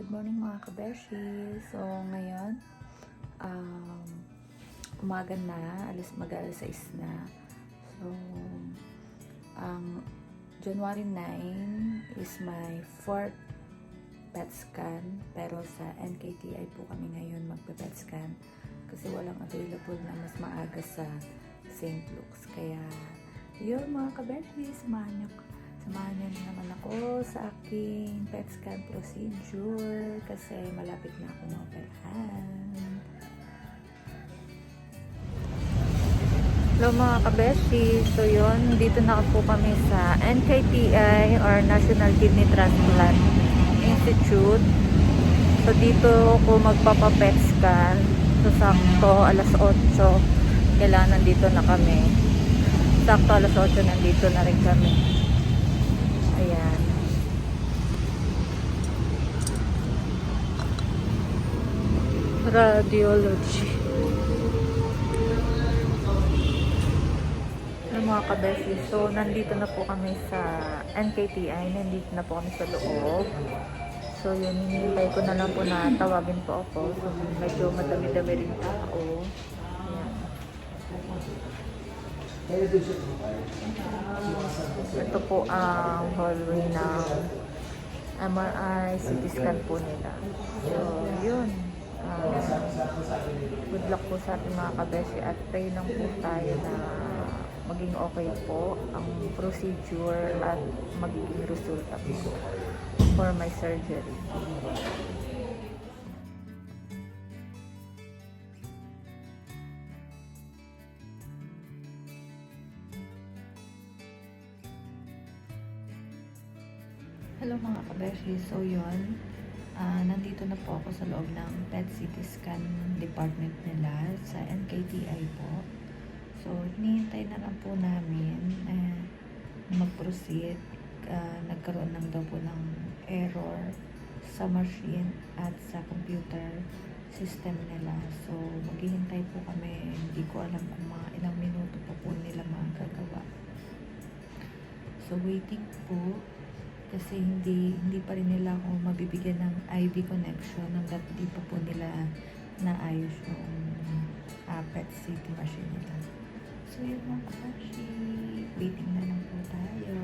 Good morning mga kabeshi. So ngayon, um, umaga na, alas 6 na. So, ang January 9 is my fourth PET scan. Pero sa NKTI po kami ngayon magpe-PET scan kasi walang available na mas maaga sa St. Luke's. Kaya, yun mga kabeshi, samahan niyo Samahan niyo na naman ako sa aking PET scan procedure kasi malapit na ako maoperahan. Hello mga kabeshi. So yun, dito na po kami sa NKTI or National Kidney Transplant Institute. So dito ako magpapa-PET scan. So sakto alas 8. Kailangan nandito na kami. Sakto alas 8 nandito na rin kami. Ayan. Radiology. Ano mga kabeshi, so nandito na po kami sa NKTI, nandito na po kami sa loob. So yun, hinihintay ko na lang po na tawagin po ako. So medyo madami-dami rin tao. Ayan. Ito po ang hallway ng MRI, CT scan po nila. So, yun. Ah, good luck po sa ating mga kabeshi at pray lang po tayo na maging okay po ang procedure at magiging resulta po for my surgery. Hello mga kabeshi. So yun, ah, nandito na po ako sa loob ng PET CT scan department nila sa NKTI po. So, hinihintay na lang po namin na mag-proceed. Ah, nagkaroon lang daw po ng error sa machine at sa computer system nila. So, maghihintay po kami. Hindi ko alam kung mga ilang minuto pa po nila magagawa. So, waiting po kasi hindi hindi pa rin nila ako mabibigyan ng IV connection hanggat di pa po nila naayos yung uh, PET CT machine nila. So yun mga kapashi, waiting na lang po tayo.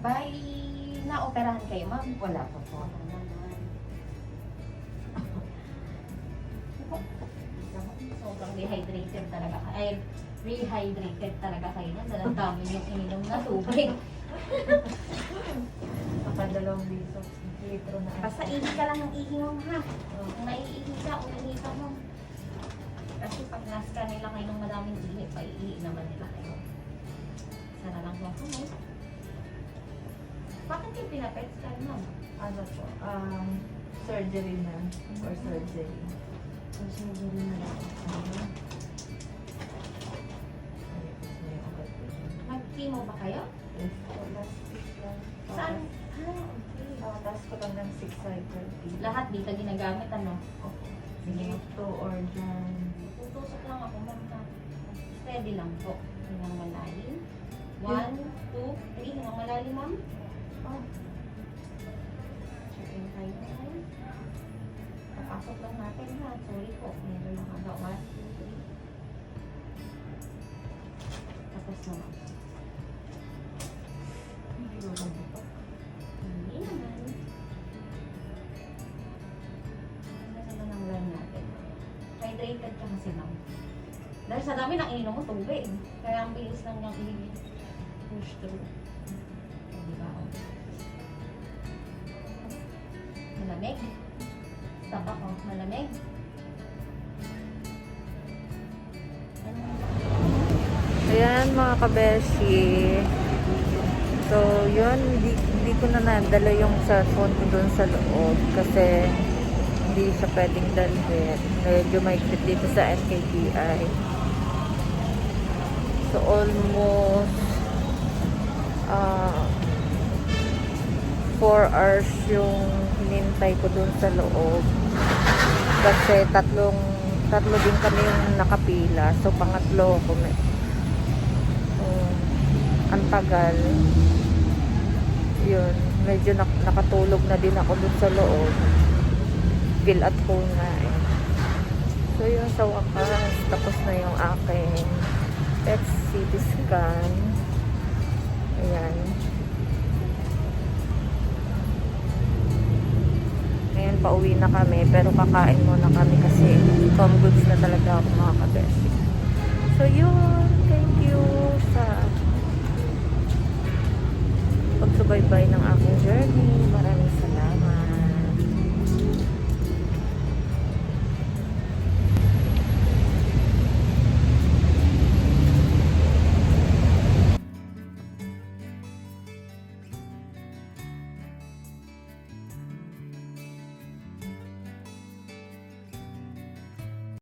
Bye! Na-operahan kayo, ma'am? Wala pa po. Sobrang dehydrated talaga. ka- Ay, rehydrated talaga kayo na. Dahil ang dami yung ininom na tubig. Nakadalawang litro, litro na. Basta ihi ka lang ng ihi mo, ha? Kung naiihi ka, umihi ka mo. Ano po, um, surgery na or surgery. Surgery na lang. Mag-chemo ba kayo? Yes, po, last week lang. Saan? Ah, okay. Uh, tapos ko lang ng six cycle Lahat dito ginagamit, ano? Sige. Dito or dyan. Tutusok lang ako, ma'am. Steady lang po. Hinang malalim. One, two, three. Hinang malalim, ma'am. Oh, Papasok lang natin, ha? Sorry po. Meron lang aga. One, two, three. Tapos na, hindi ko mabuto. Hindi naman. Ano? Hydrated ka kasi ma'am. Dahil sa dami ng ininom mo tubig. Kaya ang bilis lang niyang i-push through. Malamig. Stop ako. Malamig. Ano? Ayan mga kabeshi. So, yun, hindi, hindi ko na nadala yung cellphone ko doon sa loob kasi hindi siya pwedeng dalhin. Medyo mahigpit dito sa NKTI. So, almost ah 4 hours yung hinintay ko dun sa loob. Kasi tatlong tatlo din kami yung nakapila. So, pangatlo ko. May, so, ang tagal. Yun. Medyo nak- nakatulog na din ako dun sa loob. Feel at home na eh. So, yun sa wakas. Tapos na yung aking PET CT scan. Ayan. Pauwi na kami. Pero kakain muna kami kasi home goods na talaga ako mga kabeshi. So, yun. Thank you sa pagsubaybay ng aking journey. Maraming salamat.